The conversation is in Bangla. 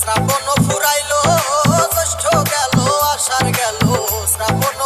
শ্রাবণ ফুরাইলো জ্যৈষ্ঠ গেল আষাঢ় গেল শ্রাবণ